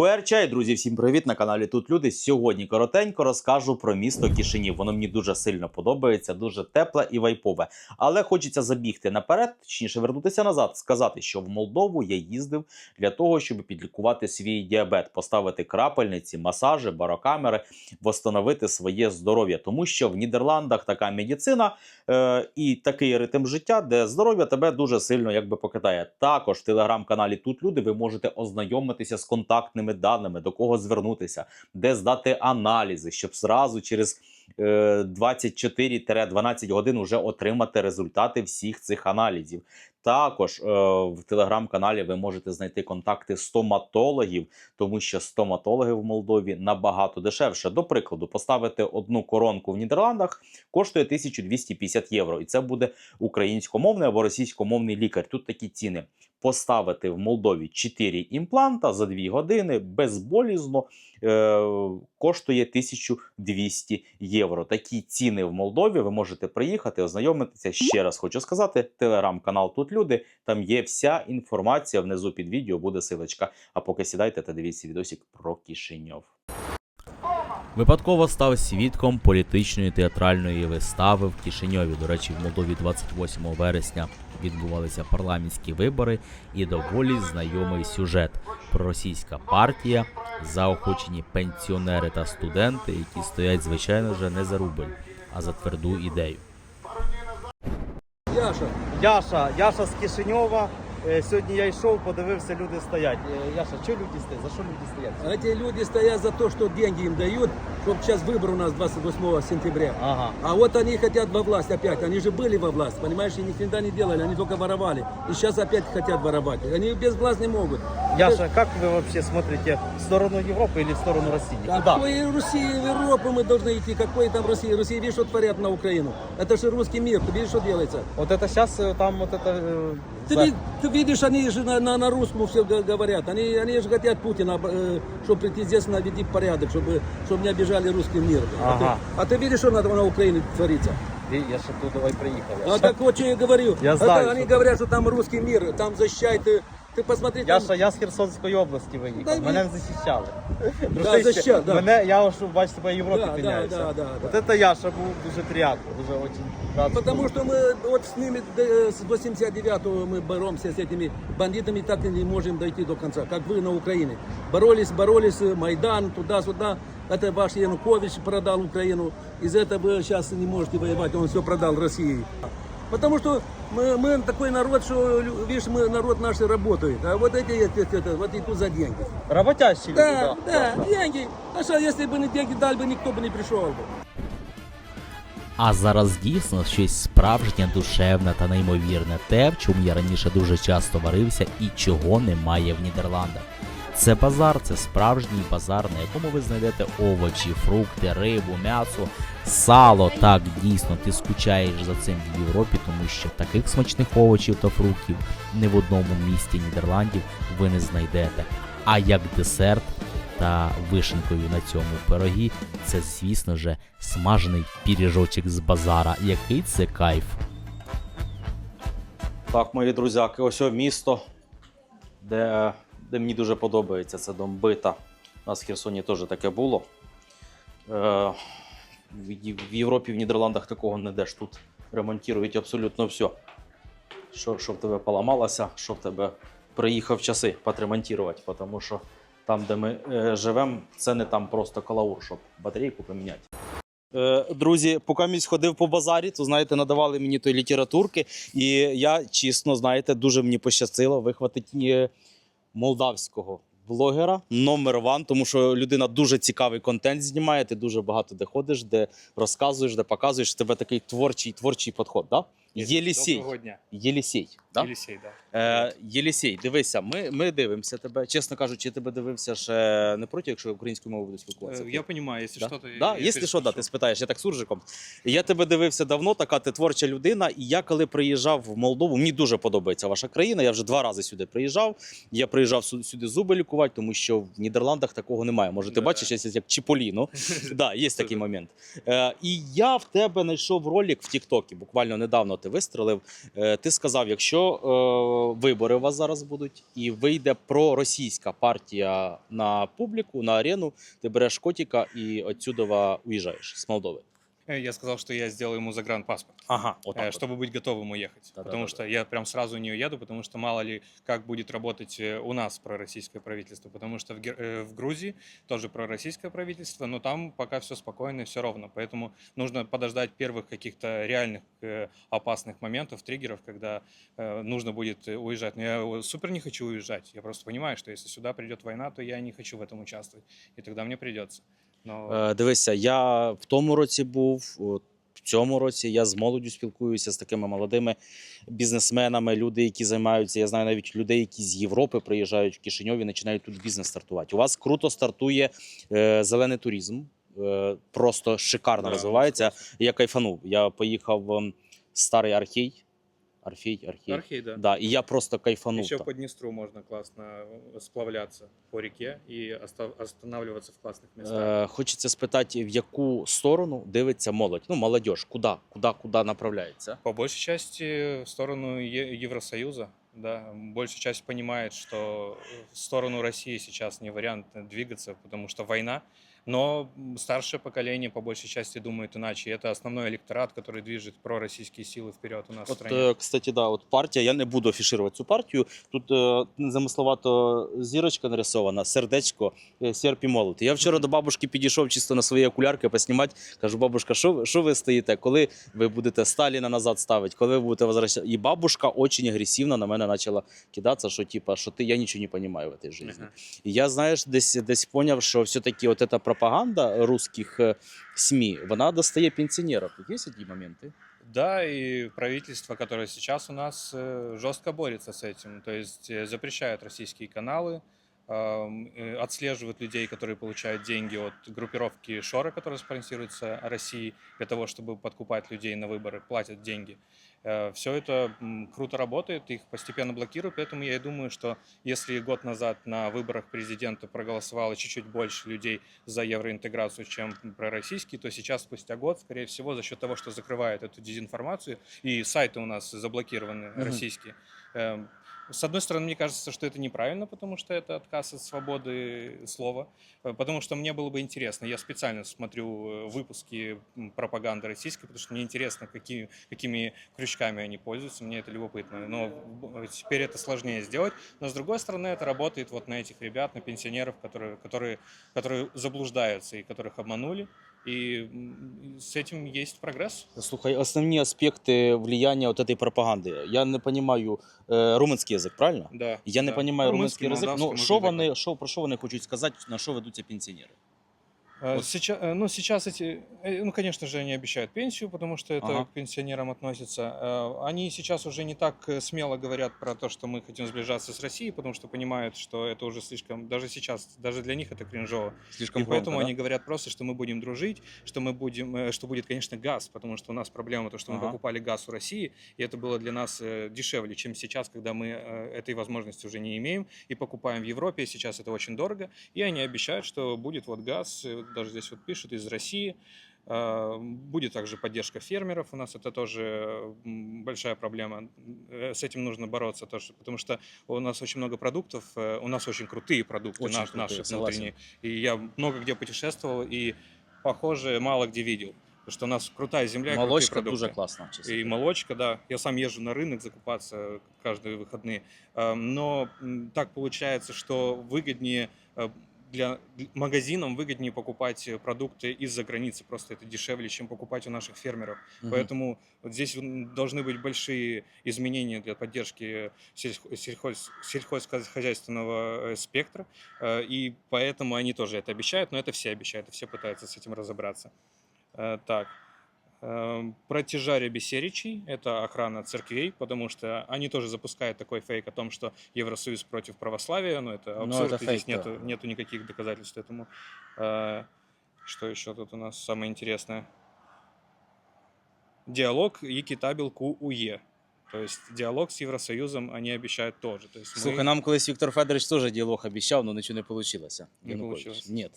Поерчай, друзі, всім привіт на каналі Тут Люди. Сьогодні коротенько розкажу про місто Кишинів. Воно мені дуже сильно подобається, дуже тепле і вайпове. Але хочеться забігти наперед, точніше вернутися назад, сказати, що в Молдову я їздив для того, щоб підлікувати свій діабет, поставити крапельниці, масажі, барокамери, восстановити своє здоров'я. Тому що в Нідерландах така медицина е, і такий ритм життя, де здоров'я тебе дуже сильно якби покидає. Також в телеграм-каналі Тут Люди ви можете ознайомитися з контактними даними, до кого звернутися, де здати аналізи, щоб зразу через е, 24-12 годин уже отримати результати всіх цих аналізів. Також е, в телеграм-каналі ви можете знайти контакти стоматологів, тому що стоматологи в Молдові набагато дешевше. До прикладу, поставити одну коронку в Нідерландах коштує 1250 євро, і це буде українськомовний або російськомовний лікар. Тут такі ціни. Поставити в Молдові 4 імпланта за 2 години безболізно е, коштує 1200 євро. Такі ціни в Молдові. Ви можете приїхати, ознайомитися. Ще раз хочу сказати: телеграм-канал Тут люди. Там є вся інформація. Внизу під відео буде силочка. А поки сідайте та дивіться відосик про Кишиньов. Випадково став свідком політичної театральної вистави в Кишиньові. До речі, в Молдові 28 вересня відбувалися парламентські вибори і доволі знайомий сюжет. Проросійська партія, заохочені пенсіонери та студенти, які стоять, звичайно вже не за рубль, а за тверду ідею. Яша, Яша, Яша з Кишиньова. Е, Сьогодні я йшов, подивився, люди стоять. Е, Яша, що люди стоять? За що люди стоять? эти люди стоят за то, что деньги им дают, чтобы сейчас выбор у нас 28 сентября. Ага. А вот они хотят во власть опять. Они же были во власть, понимаешь, и никогда не делали, они только воровали. И сейчас опять хотят воровать. Они без глаз не могут. Яша, как вы вообще смотрите в сторону Европы или в сторону России? Куда? Какой России, в Европу мы должны идти? Какой там Россия? Россия, видишь, что творят на Украину? Это же русский мир, ты видишь, что делается? Вот это сейчас там вот это... э, Ты, за- ви- ты видишь, они же на, на, на русском все говорят. Они, они же хотят Путина, э, чтобы прийти здесь навести порядок, чтобы, чтобы не обижали русский мир. А, Ага. ты, а ты видишь, что на, на Украине творится? Ты- Я же тут давай приехал. А Яша. так вот, что я говорю. Я Это знаю, они что говорят, что там русский мир, там защищает. Ты, ты посмотри, там... Яша, я з Херсонської області виїхав. Дай Мене мені- захищали. Да, Дружище, захищали, да. Мене, я ось, бачите, по Європі Да, да, піняюся. да, да, От да. це Яша був дуже приємно, дуже очень рад. Потому что мы вот с ними э, с 89-го мы боремся с этими бандитами, так и не можем дойти до конца, как вы на Украине. Боролись, боролись, э, Майдан, туда-сюда. Это ваш Янукович продал Украину. Из этого вы сейчас не можете воевать, он все продал России. Потому что мы, мы такой народ, что, лю- видишь, мы народ наш работает. А вот эти, эти- эти- вот идут за деньги. Роботящі люди, Да, да, деньги. А что, если бы не деньги дали бы, никто бы не пришел бы. А зараз дійсно щось справжнє, душевне та неймовірне, те, в чому я раніше дуже часто варився і чого немає в Нідерландах. Це базар, це справжній базар, на якому ви знайдете овочі, фрукти, рибу, м'ясо, сало. Так, дійсно, ти скучаєш за цим в Європі, тому що таких смачних овочів та фруктів ні в одному місті Нідерландів ви не знайдете. А як десерт та вишенкою на цьому пирогі, це, звісно же, смажений піріжочок з базара. Який це кайф. Так, мої друзяки, ось о місто, де, де мені дуже подобається. Це Домбита. У нас в Херсоні теж таке було. Е, в Європі, в Нідерландах такого не деш. Тут ремонтують абсолютно все. Що, що в тебе поламалося, що в тебе приїхав часи підремонтувати, тому що там, де ми е, живемо, це не там просто калаур, щоб батарейку поміняти. Е, Друзі, поки місь ходив по базарі, то знаєте, надавали мені той літературки, і я чесно, знаєте, дуже мені пощастило вихватити молдавського блогера номер ван, тому що людина дуже цікавий контент знімає. Ти дуже багато де ходиш, де розказуєш, де показуєш. В тебе такий творчий, творчий підход. Да? Єлісій. Доброго дня. Єлісій. Да? Єлісей, да. Е, Єлісій, дивися, ми, ми дивимося тебе. Чесно кажучи, я тебе дивився ще не проти, якщо українською мовою буду спілкуватися. Э, Я понимаю, если Да? что-то... Да? я Якщо що, да, ти спитаєш, я так суржиком. Я тебе дивився давно, така ти творча людина. І я коли приїжджав в Молдову, мені дуже подобається ваша країна. Я вже два рази сюди приїжджав. Я приїжджав сюди зуби лікувати, тому що в Нідерландах такого немає. Може, ти Да. бачиш, як Чіполіно. да, є такий момент. Е, і я в тебе знайшов ролик в Тіктокі. Буквально недавно ти вистрелив. Е, ти сказав, якщо якщо е, вибори у вас зараз будуть, і вийде проросійська партія на публіку, на арену, ти береш котіка і отсюдова уїжджаєш з Молдови. Э, Я сказал, что я сделаю ему загранпаспорт, Ага, э, отак. от. чтобы быть готовым уехать. Да-да-да-да. потому что я прям сразу не уеду, потому что мало ли как будет работать э, у нас пророссийское правительство. Потому что в, Гер- э, в Грузии тоже пророссийское правительство, но там пока все спокойно и все ровно. Поэтому нужно подождать первых каких-то реальных э, опасных моментов, триггеров, когда э, нужно будет э, уезжать. Но я э, супер не хочу уезжать. Я просто понимаю, что если сюда придет война, то я не хочу в этом участвовать. И тогда мне придется. Но... Е, Дивися, я в тому році був. В цьому році я з молоддю спілкуюся з такими молодими бізнесменами, люди, які займаються. Я знаю навіть людей, які з Європи приїжджають в Кишиньов і починають тут бізнес стартувати. У вас круто стартує е, зелений туризм, е, просто шикарно Да, розвивається. Я кайфанув. Я поїхав в старий архій. Архій, архій. Архей, да. Да, і я просто кайфанув. Еще там. по Днестру можно классно э, сплавляться по реке и останавливаться в классных местах. Е, хочеться спитати, в яку сторону дивиться молодь? Ну, молодь, куди, куди, куди направляється? По большей части в сторону Е- Евросоюза. Да, большая часть понимает, что в сторону России сейчас не вариант двигаться, потому что война. Но м, старшее поколение по большей части думает иначе. И это основной электорат, который движет пророссийские силы вперед у нас в От, стране. е, кстати, да, от партія, я не буду афішувати цю партію. Тут е, незамисловато зірочка нарисована, сердечко, е, серп і молот. Я вчора до бабушки підійшов чисто на свої окулярки поснімати. Кажу, бабушка, що, ви- що ви стоїте? Коли ви будете Сталіна назад ставити? Коли ви будете возвращати? І бабушка дуже агресивно на мене почала кидатися, що типа, що ти, я нічого не розумію в цій житті. Ага. І я, знаєш, десь, десь поняв, що все-таки от эта пропаганда русських е, СМІ, вона достає пенсіонерів. Тут є такі моменти? Да, и правительство, которое сейчас у нас э, жестко борется с этим, то есть э, запрещает российские каналы, э, отслеживает людей, которые получают деньги от группировки Шора, которая спонсируется Россией, для того, чтобы подкупать людей на выборы, платят деньги. Все это круто работает, их постепенно блокируют, поэтому я и думаю, что если год назад на выборах президента проголосовало чуть-чуть больше людей за евроинтеграцию, чем пророссийские, то сейчас, спустя год, скорее всего, за счет того, что закрывает эту дезинформацию, и сайты у нас заблокированы, Мгм. российские. С одной стороны, мне кажется, что это неправильно, потому что это отказ от свободы слова, э, потому что мне было бы интересно, я специально смотрю э, выпуски пропаганды российской, потому что мне интересно, какими, какими крючками они пользуются, мне это любопытно. Но б- теперь это сложнее сделать, но с другой стороны, это работает вот на этих ребят, на пенсионеров, которые, которые, которые заблуждаются и которых обманули, и м, с этим есть прогресс. Слухай, основні аспекти влияння от этой пропаганди. Я не розумію е, румунський язик, правильно? Да, Я не да. розумію Ну, румунський румынский, язик. молдавский, Ну может що быть, вони, що про що вони хочуть сказати, на що ведуться пенсіонери? Э, Сейчас, э, ну, сейчас эти, э, ну, конечно же, они обещают пенсию, потому что это Ага. к пенсионерам относится. Они сейчас уже не так смело говорят про то, что мы хотим сближаться с Россией, потому что понимают, что это уже слишком, даже сейчас, даже для них это кринжово. Слишком И громко, поэтому да? они говорят просто, что мы будем дружить, что мы будем, что будет, конечно, газ, потому что у нас проблема то, что мы Ага. покупали газ у России, и это было для нас дешевле, чем сейчас, когда мы этой возможности уже не имеем и покупаем в Европе. Сейчас это очень дорого, и они обещают, что будет вот газ, вот даже здесь вот пишут из России. Э, Будет также поддержка фермеров. У нас это тоже большая проблема. Э, С этим нужно бороться тоже, потому что у нас очень много продуктов, э, у нас очень крутые продукты Очень наш- крутые, наши согласен. внутренние. И я много где путешествовал и, похоже, мало где видел. Потому что у нас крутая земля Молочка дуже класна. чесно. И молочка, да. Я сам езжу на рынок закупаться каждые выходные. Но так получается, что выгоднее э, для магазинам выгоднее покупать э, продукты из-за границы. Просто это дешевле, чем покупать у наших фермеров. Мгм. Поэтому вот здесь должны быть большие изменения для поддержки сельсх- сельхоз- сельхозхозяйственного э, спектра. Э, И поэтому они тоже это обещают, но это все обещают, и все пытаются с этим разобраться. Э, Так. Эм, Про Тижаря Бесеричей, это охрана церквей, потому что они тоже запускают такой фейк о том, что Евросоюз против православия, но это Ну, абсурд, это и здесь фейк, да. нету, нету никаких доказательств этому. Э, Что еще тут у нас самое интересное? Диалог Екитабел КУЕ. То есть диалог с Евросоюзом они обещают тоже. То есть мы- Слухай, нам колись Віктор Федорович теж діалог обіцяв, але нічого не вийшло. Не получилось. Ні.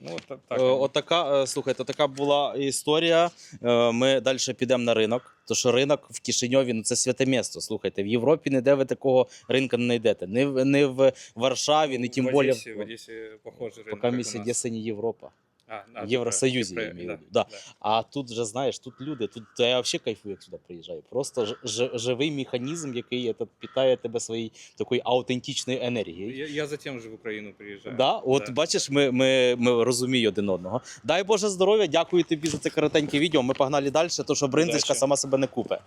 Ну, вот так. так Е. Отака, е, слухайте, така була історія. Е, Ми далі підемо на ринок. Тому що ринок в Кишиньові ну це святе місто. Слухайте, в Європі ніде ви такого ринка не знайдете. Не в, не в Варшаві, не тим більше. В Одесі похоже ринок. Поки місяць Європа А, а, в ты Євросоюзі, про- я ты про- имею в виду, да, да. А тут вже знаєш, тут люди, тут я взагалі кайфую, як сюди приїжджаю. Просто ж, ж- живий механізм, який этот, питає тебе своєю такою аутентичною енергією. Я, я затем же в Украину приезжаю. Да, от Да. бачиш, ми, ми, ми розуміємо один одного. Дай Боже здоров'я, дякую тобі за це коротеньке відео. Ми погнали далі, то що бринзочка Удачі. сама себе не купе.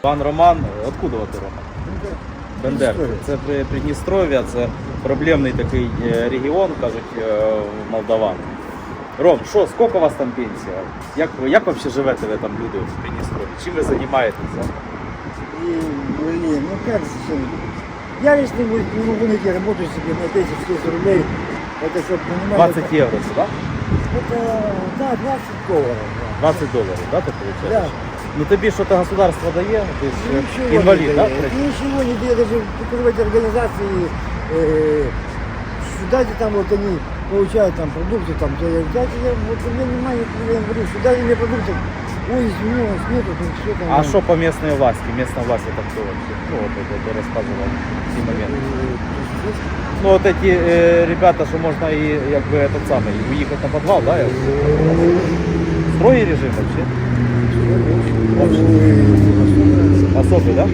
Пан Роман, откуда ти Рома? Бендер. Це при- Придністров'я, це проблемний такий е, регіон, кажуть е, молдаван. Ром, що, скільки у вас там пенсія? Як ви як ви взагалі живете ви там люди в Придністров'ї? Чим ви займаєтеся? И, блин, ну как зачем? Я если не не могу найти работу себе на 10 400 рублей, это чтобы понимали, 20 євро, це, так? это, да, 20 долларов. Да. 20 доларів, да, ти Да. получаєш? Ну тобі що то государство дає? Ти ж е, Ничего інвалід, не так? дает. Ничего не дает, даже покрывать организации, э, сюда где там вот они получают там продукты, там, то я, дайте, я, вот у меня внимание, я им говорю, сюда мне продуктов, ой, извини, у нас нету, там все там. А що по місцевій власті? Місцева власть это хто вообще? Ну, от это ти розказував ці моменти. Э, Ну, от эти э, ребята, що можна і якби этот самий, уїхати на підвал, да? я- Строгий режим вообще? Особый, да?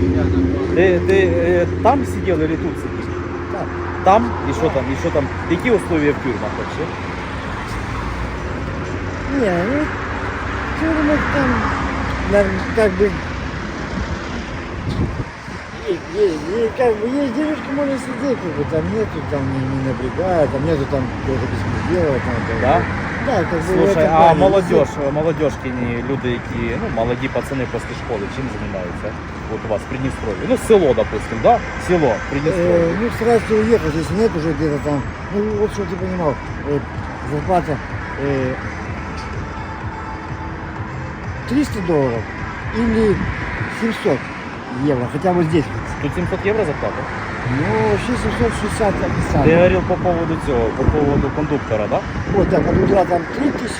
Ти, ти е, там сидів или тут сидів? Там. Там? І що там? І що там? Які условия в тюрмах вообще? Не, ну, тюрьмы там, наверное, как бы, есть, есть, есть, как бы, есть девушка, можно сидеть, как бы, там нету, там не, не напрягает, там нету там какого-то беспредела, там, как бы. Да? Да, как бы, в Слушай, этом а плане молодежь, молодежкині люди, які, ну, молоді пацани після школи, чим займаються? От у вас в Придністров'ї. Ну, село, допустим, да? Село, Э, Придністров'я. ну, стараются уехать, если нет уже где-то там, ну, вот что ты понимал, э, зарплата э, 300 долларов или 700 евро, хотя вот здесь, Тут 700 євро зарплата? ну, вообще 760 Ти написали. говорив по поводу цього, по поводу кондуктора, да? Вот, так, от утра там 3000,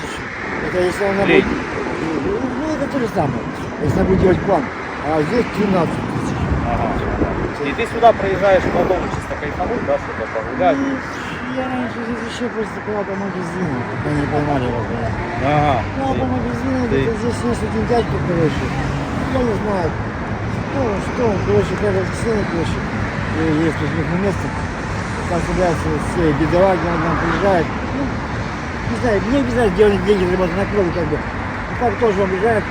это если она Лень. будет, ну, это то же самое, если она будет делать план, а здесь 13 тысяч. Ага. І ти сюди приїжджаєш в Молдову чисто кайфануть, да, що-то погуляти. И я раньше здесь еще просто была по магазину, пока не поймали его. блин. Ага. Ну, а по магазину ты- где-то здесь есть один дядька, короче, я не знаю, кто, он, что он, короче, когда сцены, короче, и есть тут на место, там собираются все бедолаги, он нам приезжает, ну, не знаю, мне не знаю, где он деньги заработать на кровь, как бы, ну, как тоже он приезжает,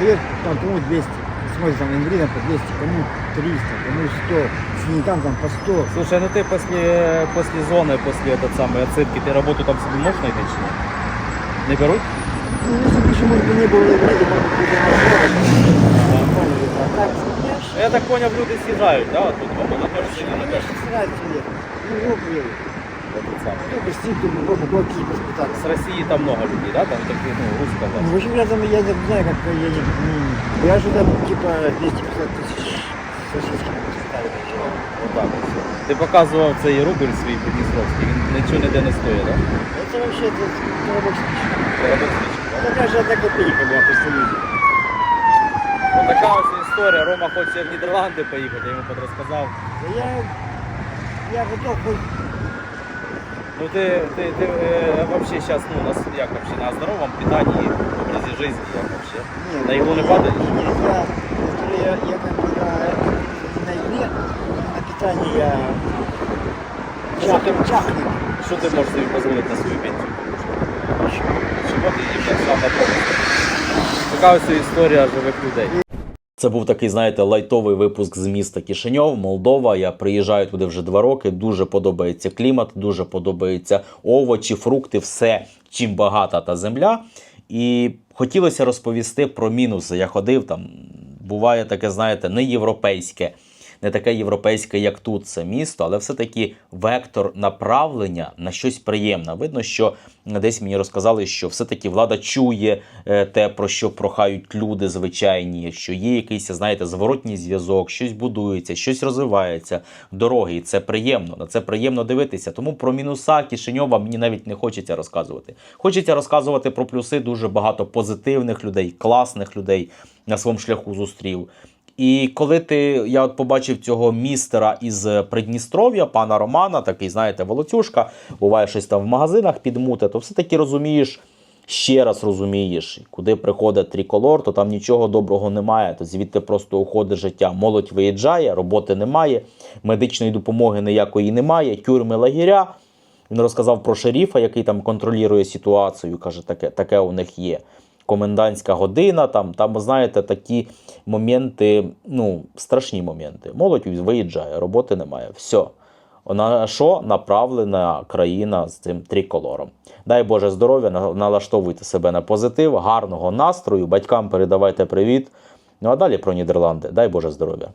дает там кому 200, смотрит там инвалидам по 200, кому 300, кому 100, синякам там по 100. Слушай, ну ти після, після зони, після этот самої отсидки, ти роботу там собі можеш знайти чи ні? Не беруть? Ну, если бы еще, может быть, не было инвалидов, может быть, и так, Я так поняв, люди з'їжджають, да, тут по молодежі Ну, я сейчас стараюсь ехать. Ну, в Европу едут. этот самий. Ну, гостить, в Европу, кулаки испытать. З Росії там много людей, да, там такі, ну, руська Ну, власть. в общем, рядом я не знаю, как едет. Ну, я же там, типа, 250 тысяч с российскими поставили. Отак от все. Ти показував цей рубль свій Придністровський, він нічого ніде не стоїть, да? Это вообще, это, это рабочий спичка. Треба свідчити, да? Это даже одна копейка была, представляете. Отака ось історія. Рома хоче в Нідерланди поїхати, я йому розказав. Я, я готов Ну ти, ти, ти е, вообще зараз, ну, на, як вообще, на здоровому питанні, образі житті, як вообще? Нет, На иглу не падаешь? Нет, я, я, я как бы на, на игре, на питании я чах, чахнет. Що ти можеш собі дозволити на свою пенсію? Чого ти їм сам на Така ось історія живих людей. Це був такий, знаєте, лайтовий випуск з міста Кишиньов, Молдова. Я приїжджаю туди вже два роки. Дуже подобається клімат, дуже подобаються овочі, фрукти, все, чим багата та земля. І хотілося розповісти про мінуси. Я ходив там буває таке, знаєте, не європейське, не таке європейське, як тут це місто, але все-таки вектор направлення на щось приємне. Видно, що десь мені розказали, що все-таки влада чує е, те, про що прохають люди звичайні, що є якийсь, знаєте, зворотній зв'язок, щось будується, щось розвивається, дороги, і це приємно. На це приємно дивитися. Тому про мінуса Кишиньова мені навіть не хочеться розказувати. Хочеться розказувати про плюси дуже багато позитивних людей, класних людей на своєму шляху зустрів. І коли ти я от побачив цього містера із Придністров'я, пана Романа, такий, знаєте, волоцюжка, буває щось там в магазинах підмути, то все-таки розумієш, ще раз розумієш, куди приходить триколор, то там нічого доброго немає. То звідти просто уходить життя. Молодь виїжджає, роботи немає, медичної допомоги ніякої немає, тюрми лагеря. Він розказав про шеріфа, який там контролює ситуацію. Каже, таке, таке у них є. Комендантська година, там, там, знаєте, такі моменти, ну, страшні моменти. Молодь виїжджає, роботи немає. Все. На що направлена країна з цим триколором? Дай Боже здоров'я, налаштовуйте себе на позитив, гарного настрою, батькам передавайте привіт. Ну а далі про Нідерланди. Дай Боже здоров'я.